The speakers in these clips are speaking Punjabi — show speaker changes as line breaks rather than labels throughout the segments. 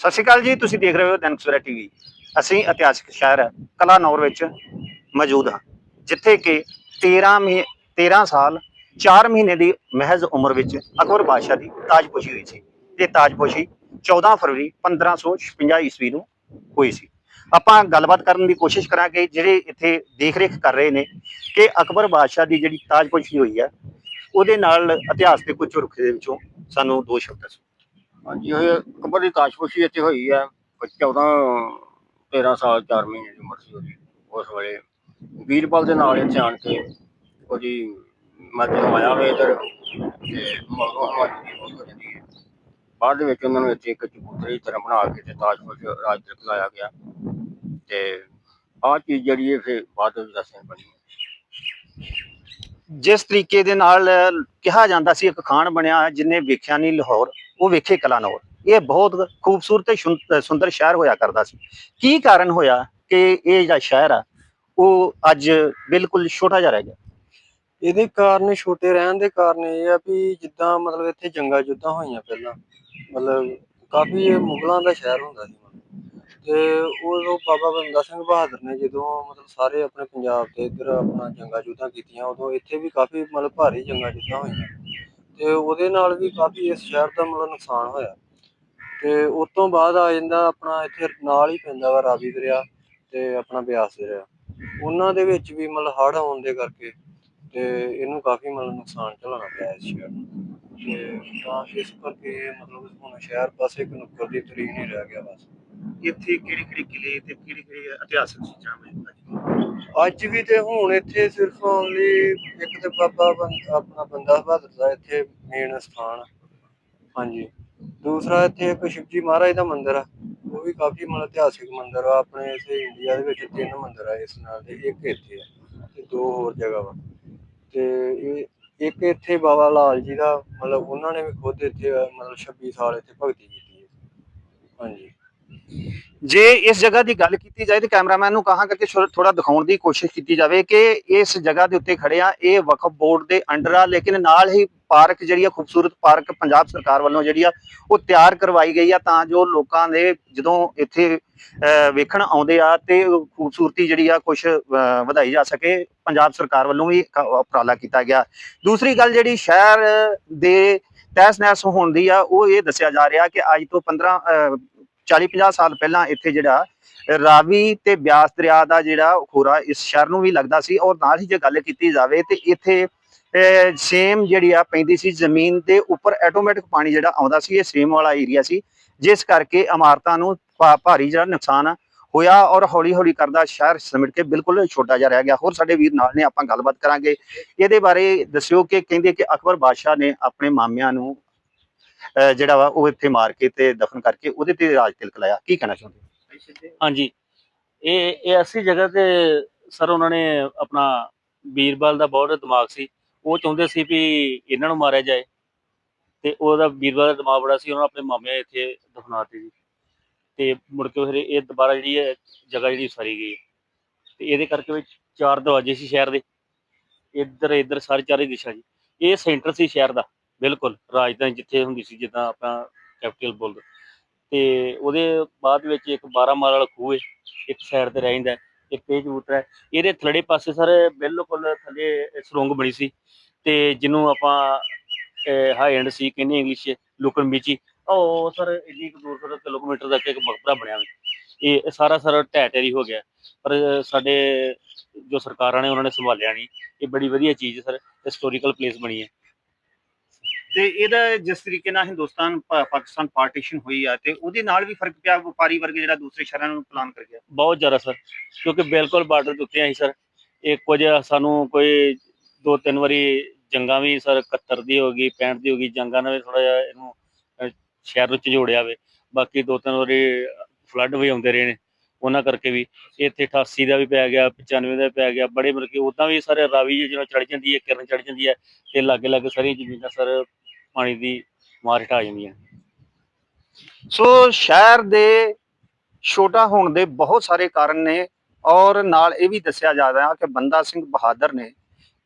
ਸਤਿ ਸ਼੍ਰੀ ਅਕਾਲ ਜੀ, ਤੁਸੀਂ ਦੇਖ ਰਹੇ ਹੋ ਦੈਨਿਕ ਸਵੇਰਾ ਟੀਵੀ। ਅਸੀਂ ਇਤਿਹਾਸਿਕ ਸ਼ਹਿਰ ਕਲਾਨੌਰ ਵਿੱਚ ਮੌਜੂਦ ਹਾਂ, ਜਿੱਥੇ ਕਿ 13 ਮਹੀ 13 ਸਾਲ 4 ਮਹੀਨੇ ਦੀ ਮਹਿਜ਼ ਉਮਰ ਵਿੱਚ ਅਕਬਰ ਬਾਦਸ਼ਾਹ ਦੀ ਤਾਜਪੋਸ਼ੀ ਹੋਈ ਸੀ ਤੇ ਤਾਜਪੋਸ਼ੀ 14 ਫਰਵਰੀ 1556 ਈਸਵੀ ਨੂੰ ਹੋਈ ਸੀ। ਆਪਾਂ ਗੱਲਬਾਤ ਕਰਨ ਦੀ ਕੋਸ਼ਿਸ਼ ਕਰਾਂਗੇ, ਜਿਹੜੇ ਇੱਥੇ ਦੇਖ ਰੇਖ ਕਰ ਰਹੇ ਨੇ ਕਿ ਅਕਬਰ ਬਾਦਸ਼ਾਹ ਦੀ ਜਿਹੜੀ ਤਾਜਪੋਸ਼ੀ ਹੋਈ ਹੈ, ਉਹਦੇ ਨਾਲ ਇਤਿਹਾਸ ਦੇ ਕੁਝ ਰੁੱਖ ਦੇ ਵਿੱਚੋਂ ਸਾਨੂੰ ਦੋ ਸ਼ਬਦ ਦੱਸੋ।
ਹਾਂਜੀ, ਇਹ ਕਬਰ ਦੀ ਤਾਸ਼ਪੋਸ਼ੀ ਇੱਥੇ ਹੋਈ ਹੈ ਕੋਈ 14 13 ਸਾਲ 4 ਮਹੀਨੇ ਦੀ ਉਮਰ ਸੀ ਉਹਦੀ, ਉਸ ਵੇਲੇ। ਵੀਰਪਾਲ ਦੇ ਨਾਲ ਇੱਥੇ ਆਣ ਕੇ ਉਹਦੀ ਮਰਜ਼ੀ ਨੂੰ ਆਇਆ ਹੋਇਆ ਤੇ ਮਗਰੋਂ ਹਮਾਰੀ ਦੀ ਮੌਤ ਹੋ ਜਾਂਦੀ ਹੈ। ਬਾਅਦ ਦੇ ਵਿੱਚ ਉਹਨਾਂ ਨੂੰ ਇੱਥੇ ਇੱਕ ਚਬੂਤਰੇ ਦੀ ਤਰ੍ਹਾਂ ਬਣਾ ਕੇ ਤੇ ਤਾਸ਼ਪੋਸ਼ ਰਾਜ ਤੱਕ ਲਾਇਆ ਗਿਆ। ਤੇ ਆਹ ਚੀਜ਼ ਜਿਹੜੀ ਹੈ, ਫਿਰ ਬਾਅਦ ਵਿੱਚ ਦੱਸਣੀ ਬਣੀ
ਜਿਸ ਤਰੀਕੇ ਦੇ ਨਾਲ ਕਿਹਾ ਜਾਂਦਾ ਸੀ, ਇੱਕ ਖਾਨ ਬਣਿਆ ਜਿਨੇ ਵੇਖਿਆ ਨਹੀਂ ਲਾਹੌਰ। ਉਹ ਵੇਖੇ ਕਲਾਨੌਰ। ਇਹ ਬਹੁਤ ਖੂਬਸੂਰਤ ਤੇ ਸੁੰਦਰ ਸ਼ਹਿਰ ਹੋਇਆ ਕਰਦਾ ਸੀ। ਕੀ ਕਾਰਨ ਹੋਇਆ ਕਿ ਇਹ ਜਿਹੜਾ ਸ਼ਹਿਰ ਆ, ਉਹ ਅੱਜ ਬਿਲਕੁਲ ਛੋਟਾ ਜਿਹਾ ਰਹਿ ਗਿਆ?
ਇਹਦੇ ਕਾਰਨ ਛੋਟੇ ਰਹਿਣ ਦੇ ਕਾਰਨ ਇਹ ਆ ਵੀ ਜਿੱਦਾਂ ਮਤਲਬ ਇੱਥੇ ਜੰਗਾਂ ਜੁੱਦਾਂ ਹੋਈਆਂ ਪਹਿਲਾਂ, ਮਤਲਬ ਕਾਫੀ ਇਹ ਮੁਗਲਾਂ ਦਾ ਸ਼ਹਿਰ ਹੁੰਦਾ ਸੀ। ਤੇ ਉਦੋਂ ਬਾਬਾ ਬੰਦਾ ਸਿੰਘ ਬਹਾਦਰ ਨੇ ਜਦੋਂ ਮਤਲਬ ਸਾਰੇ ਆਪਣੇ ਪੰਜਾਬ ਤੇ ਇੱਧਰ ਆਪਣਾ ਜੰਗਾਂ ਜੁੱਦਾਂ ਕੀਤੀਆਂ, ਉਦੋਂ ਇੱਥੇ ਵੀ ਕਾਫੀ ਮਤਲਬ ਭਾਰੀ ਜੰਗਾਂ ਜੁੱਦਾਂ ਹੋਈਆਂ। ਤੇ ਉਹਦੇ ਨਾਲ ਵੀ ਕਾਫੀ ਇਸ ਸ਼ਹਿਰ ਦਾ ਮਤਲਬ ਨੁਕਸਾਨ ਹੋਇਆ। ਤੇ ਉਸ ਤੋਂ ਬਾਅਦ ਆ ਜਾਂਦਾ ਆਪਣਾ ਇੱਥੇ ਨਾਲ ਹੀ ਪੈਂਦਾ ਵਾ ਰਾਵੀ ਦਰਿਆ ਤੇ ਆਪਣਾ ਬਿਆਸ ਦਰਿਆ। ਉਹਨਾਂ ਦੇ ਵਿੱਚ ਵੀ ਮਤਲਬ ਹੜ੍ਹ ਆਉਣ ਦੇ ਕਰਕੇ ਤੇ ਇਹਨੂੰ ਕਾਫੀ ਮਤਲਬ ਨੁਕਸਾਨ ਝੱਲਣਾ ਪਿਆ ਇਸ ਸ਼ਹਿਰ ਨੂੰ। ਤੇ ਤਾਂ ਇਸ ਕਰਕੇ ਮਤਲਬ ਹੁਣ ਸ਼ਹਿਰ ਪਾਸੇ ਇੱਕ ਨੁੱਕਰ ਦੀ ਤਰੀਕ ਨਹੀਂ ਰਹਿ ਗਿਆ ਬਸ।
ਇੱਥੇ ਕਿਹੜੀ ਕਿਹੜੀ ਕਿਲੇ ਤੇ ਕਿਹੜੀ ਕਿਹੜੀ ਇਤਿਹਾਸਕ ਚੀਜ਼ਾਂ ਮਿਲਦੀਆਂ
ਅੱਜ ਵੀ ਤੇ ਹੁਣ ਇੱਥੇ ਸਿਰਫ ਓਨਲੀ ਇੱਕ ਤੇ ਬਾਬਾ ਬੰ- ਆਪਣਾ ਬੰਦਾ ਬਹਾਦਰ ਦਾ ਇੱਥੇ ਮੇਨ ਸਥਾਨ ਆ। ਹਾਂਜੀ। ਦੂਸਰਾ ਇੱਥੇ ਇੱਕ ਸ਼ਿਵਜੀ ਮਹਾਰਾਜ ਦਾ ਮੰਦਿਰ ਆ। ਉਹ ਵੀ ਕਾਫੀ ਮਤਲਬ ਇਤਿਹਾਸਿਕ ਮੰਦਿਰ ਆ। ਆਪਣੇ ਇਸੇ ਇੰਡੀਆ ਦੇ ਵਿੱਚ ਤਿੰਨ ਮੰਦਿਰ ਆ ਇਸ ਨਾਲ ਦੇ ਇੱਕ ਇੱਥੇ ਆ ਤੇ ਦੋ ਹੋਰ ਜਗ੍ਹਾ ਵਾ। ਤੇ ਇਹ ਇੱਕ ਇੱਥੇ ਬਾਬਾ ਲਾਲ ਜੀ ਦਾ ਮਤਲਬ ਉਹਨਾਂ ਨੇ ਵੀ ਖੁਦ ਇੱਥੇ, ਮਤਲਬ 26 ਸਾਲ ਇੱਥੇ ਭਗਤੀ ਕੀਤੀ ਹੈ। ਹਾਂਜੀ।
ਜੇ ਇਸ ਜਗ੍ਹਾ ਦੀ ਗੱਲ ਕੀਤੀ ਜਾਏ ਤੇ ਕੈਮਰਾਮੈਨ ਨੂੰ ਕਹਾਂਗਾ ਕਿ ਥੋੜਾ ਦਿਖਾਉਣ ਦੀ ਕੋਸ਼ਿਸ਼ ਕੀਤੀ ਜਾਵੇ ਕਿ ਇਸ ਜਗ੍ਹਾ ਦੇ ਉੱਤੇ ਖੜੇ ਆ, ਇਹ ਵਕਫ ਬੋਰਡ ਦੇ ਅੰਡਰ ਆ, ਲੇਕਿਨ ਨਾਲ ਹੀ ਪਾਰਕ ਜਿਹੜੀ ਆ, ਖੂਬਸੂਰਤ ਪਾਰਕ ਪੰਜਾਬ ਸਰਕਾਰ ਵੱਲੋਂ ਜਿਹੜੀ ਆ, ਉਹ ਤਿਆਰ ਕਰਵਾਈ ਗਈ ਆ ਤਾਂ ਜੋ ਲੋਕਾਂ ਦੇ ਜਦੋਂ ਇੱਥੇ ਵੇਖਣ ਆਉਂਦੇ ਆ ਤੇ ਖੂਬਸੂਰਤੀ ਜਿਹੜੀ ਆ ਕੁਝ ਵਧਾਈ ਜਾ ਸਕੇ, ਪੰਜਾਬ ਸਰਕਾਰ ਵੱਲੋਂ ਵੀ ਉਪਰਾਲਾ ਕੀਤਾ ਗਿਆ। ਦੂਸਰੀ ਗੱਲ ਜਿਹੜੀ ਸ਼ਹਿਰ ਦੇ ਤਹਿਸ ਨਹਿਸ ਹੋਣ ਦੀ ਆ, ਉਹ ਇਹ ਦੱਸਿਆ ਜਾ ਰਿਹਾ ਕਿ ਅੱਜ ਤੋਂ 15 40 50 ਸਾਲ ਪਹਿਲਾਂ ਇੱਥੇ ਜਿਹੜਾ ਰਾਵੀ ਤੇ ਬਿਆਸ ਦਰਿਆ ਦਾ ਜਿਹੜਾ ਖੋਰਾ ਇਸ ਸ਼ਹਿਰ ਨੂੰ ਵੀ ਲੱਗਦਾ ਸੀ ਔਰ ਨਾਲ ਹੀ ਜੇ ਗੱਲ ਕੀਤੀ ਜਾਵੇ ਤੇ ਇੱਥੇ ਸੇਮ ਜਿਹੜੀ ਆ ਪੈਂਦੀ ਸੀ ਜ਼ਮੀਨ ਦੇ ਉੱਪਰ ਆਟੋਮੈਟਿਕ ਪਾਣੀ ਜਿਹੜਾ ਆਉਂਦਾ ਸੀ, ਇਹ ਸੇਮ ਵਾਲਾ ਏਰੀਆ ਸੀ, ਜਿਸ ਕਰਕੇ ਇਮਾਰਤਾਂ ਨੂੰ ਭਾ- ਭਾਰੀ ਜਿਹੜਾ ਨੁਕਸਾਨ ਆ ਹੋਇਆ ਔਰ ਹੌਲੀ ਹੌਲੀ ਕਰਦਾ ਸ਼ਹਿਰ ਸਿਮਟ ਕੇ ਬਿਲਕੁਲ ਛੋਟਾ ਜਿਹਾ ਰਹਿ ਗਿਆ। ਹੋਰ ਸਾਡੇ ਵੀਰ ਨਾਲ ਨੇ, ਆਪਾਂ ਗੱਲਬਾਤ ਕਰਾਂਗੇ। ਇਹਦੇ ਬਾਰੇ ਦੱਸਿਓ ਕਿ ਕਹਿੰਦੇ ਕਿ ਅਕਬਰ ਬਾਦਸ਼ਾਹ ਨੇ ਆਪਣੇ ਮਾਮਿਆਂ ਨੂੰ ਜਿਹੜਾ ਵਾ ਉਹ ਇੱਥੇ ਮਾਰ ਕੇ ਤੇ ਦਫਨ ਕਰਕੇ ਉਹਦੇ ਤੇ ਰਾਜ ਤਿਲਕ ਲਾਇਆ। ਕੀ ਕਹਿਣਾ ਚਾਹੁੰਦੇ
ਹਾਂਜੀ। ਇਹ ਇਹ ਐਸੀ ਜਗ੍ਹਾ ਤੇ ਸਰ ਉਹਨਾਂ ਨੇ ਆਪਣਾ ਬੀਰਬਲ ਦਾ ਬਹੁਤ ਦਿਮਾਗ ਸੀ। ਉਹ ਚਾਹੁੰਦੇ ਸੀ ਵੀ ਇਹਨਾਂ ਨੂੰ ਮਾਰਿਆ ਜਾਏ ਤੇ ਉਹਦਾ ਬੀਰਬਲ ਦਾ ਦਿਮਾਗ ਬੜਾ ਸੀ, ਉਹਨਾਂ ਆਪਣੇ ਮਾਮੇ ਇੱਥੇ ਦਫਨਾਤੇ ਜੀ। ਤੇ ਮੁੜ ਕੇ ਫਿਰ ਇਹ ਦੁਬਾਰਾ ਜਿਹੜੀ ਹੈ, ਜਗ੍ਹਾ ਜਿਹੜੀ ਸਾਰੀ ਗਈ। ਤੇ ਇਹਦੇ ਕਰਕੇ ਵਿੱਚ ਚਾਰ ਦਰਵਾਜ਼ੇ ਸੀ ਸ਼ਹਿਰ ਦੇ। ਇੱਧਰ ਇੱਧਰ ਸਾਰੇ ਚਾਰੇ ਦਿਸ਼ਾ ਜੀ। ਇਹ ਸੈਂਟਰ ਸੀ ਸ਼ਹਿਰ ਦਾ। ਬਿਲਕੁਲ, ਰਾਜਧਾਨੀ ਜਿੱਥੇ ਹੁੰਦੀ ਸੀ, ਜਿੱਦਾਂ ਆਪਾਂ ਕੈਪੀਟਲ ਬੋਲਦੇ ਤੇ ਉਹਦੇ ਬਾਅਦ ਵਿੱਚ ਇੱਕ 12 ਮਾਲ ਵਾਲਾ ਖੂਹ ਹੈ, ਇੱਕ ਸਾਈਡ ਤੇ ਰਹਿ ਜਾਂਦਾ ਇੱਕ ਤੇਜ ਕਬੂਤਰ ਹੈ। ਇਹਦੇ ਥਲੜੇ ਪਾਸੇ ਸਰ ਬਿਲਕੁਲ ਥੱਲੇ ਸੁਰੰਗ ਬਣੀ ਸੀ ਤੇ ਜਿਹਨੂੰ ਆਪਾਂ ਹਾਈ ਐਂਡ ਸੀ, ਕਹਿੰਦੇ ਇੰਗਲਿਸ਼ ਲੁਕਣ ਮੀਚੀ ਉਹ ਸਰ ਇੰਨੀ ਕੁ ਦੂਰ ਸਰ ਕਿਲੋਮੀਟਰ ਤੱਕ ਇੱਕ ਮਕਬਰਾ ਬਣਿਆ ਹੋਇਆ। ਇਹ ਸਾਰਾ ਸਰ ਢਹਿ ਢੇਰੀ ਹੋ ਗਿਆ। ਪਰ ਸਾਡੇ ਜੋ ਸਰਕਾਰਾਂ ਨੇ, ਉਹਨਾਂ ਨੇ ਸੰਭਾਲਿਆ ਨਹੀਂ। ਇਹ ਬੜੀ ਵਧੀਆ ਚੀਜ਼ ਹੈ ਸਰ ਹਿਸਟੋਰੀਕਲ ਪਲੇਸ ਬਣੀ ਹੈ।
ਤੇ ਇਹਦਾ ਜਿਸ ਤਰੀਕੇ ਨਾਲ ਹਿੰਦੁਸਤਾਨ ਪਾ- ਪਾਕਿਸਤਾਨ ਪਾਰਟੀਸ਼ਨ ਹੋਈ ਆ ਤੇ ਉਹਦੇ ਨਾਲ ਵੀ ਫ਼ਰਕ ਪਿਆ ਵਪਾਰੀ ਵਰਗ ਜਿਹੜਾ ਦੂਸਰੇ ਸ਼ਹਿਰਾਂ ਨੂੰ ਪਲਾਨ ਕਰ ਗਿਆ?
ਬਹੁਤ ਜ਼ਿਆਦਾ ਸਰ ਕਿਉਂਕਿ ਬਿਲਕੁਲ ਬਾਰਡਰ ਦੇ ਉੱਤੇ ਆਈ ਸਰ। ਇਹ ਕੁਝ ਸਾਨੂੰ ਕੋਈ ਦੋ ਤਿੰਨ ਵਾਰੀ ਜੰਗਾਂ ਵੀ ਸਰ 71 ਦੀ ਹੋ ਗਈ 65 ਦੀ ਹੋ ਗਈ ਜੰਗਾਂ ਨਾਲ ਵੀ ਥੋੜਾ ਜਿਹਾ ਇਹਨੂੰ ਅਹ, ਸ਼ਹਿਰ ਨੂੰ ਝਜੋੜਿਆ ਵੇ। ਬਾਕੀ ਦੋ ਤਿੰਨ ਵਾਰੀ ਫਲੱਡ ਵੀ ਆਉਂਦੇ ਰਹੇ ਨੇ। ਉਹਨਾਂ ਕਰਕੇ ਵੀ ਇੱਥੇ 88 ਦਾ ਵੀ ਪੈ ਗਿਆ 95 ਦਾ ਵੀ ਪੈ ਗਿਆ, ਬੜੇ ਮਤਲਬ ਕਿ ਉਦਾਂ ਵੀ ਸਾਰੇ ਰਾਵੀ ਜਦੋਂ ਚੜ ਜਾਂਦੀ ਹੈ, ਕਿਰਨ ਚੜ ਜਾਂਦੀ ਹੈ ਤੇ ਲਾਗੇ ਲਾਗੇ ਸਾਰੀਆਂ ਜ਼ਮੀਨਾਂ ਸਰ ਪਾਣੀ ਦੀ ਮਾਰ ਹਟਾ ਜਾਂਦੀਆਂ।
ਸੋ ਸ਼ਹਿਰ ਦੇ ਛੋਟਾ ਹੋਣ ਦੇ ਬਹੁਤ ਸਾਰੇ ਕਾਰਨ ਨੇ ਔਰ ਨਾਲ ਇਹ ਵੀ ਦੱਸਿਆ ਜਾ ਰਿਹਾ ਕਿ ਬੰਦਾ ਸਿੰਘ ਬਹਾਦਰ ਨੇ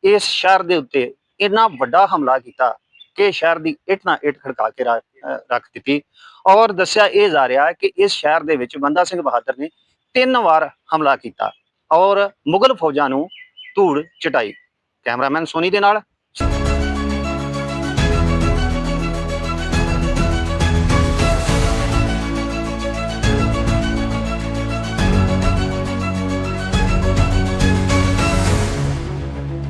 ਇਸ ਸ਼ਹਿਰ ਦੇ ਉੱਤੇ ਇੰਨਾ ਵੱਡਾ ਹਮਲਾ ਕੀਤਾ ਕਿ ਸ਼ਹਿਰ ਦੀ ਇੱਟ ਨਾਲ ਇੱਟ ਖੜਕਾ ਕੇ ਰੱਖ ਦਿੱਤੀ ਔਰ ਦੱਸਿਆ ਇਹ ਜਾ ਰਿਹਾ ਹੈ ਕਿ ਇਸ ਸ਼ਹਿਰ ਦੇ ਵਿੱਚ ਬੰਦਾ ਸਿੰਘ ਬਹਾਦਰ ਨੇ ਤਿੰਨ ਵਾਰ ਹਮਲਾ ਕੀਤਾ ਔਰ ਮੁਗਲ ਫੌਜਾਂ ਨੂੰ ਧੂੜ ਚਟਾਈ। ਕੈਮਰਾਮੈਨ ਸੋਨੀ ਦੇ ਨਾਲ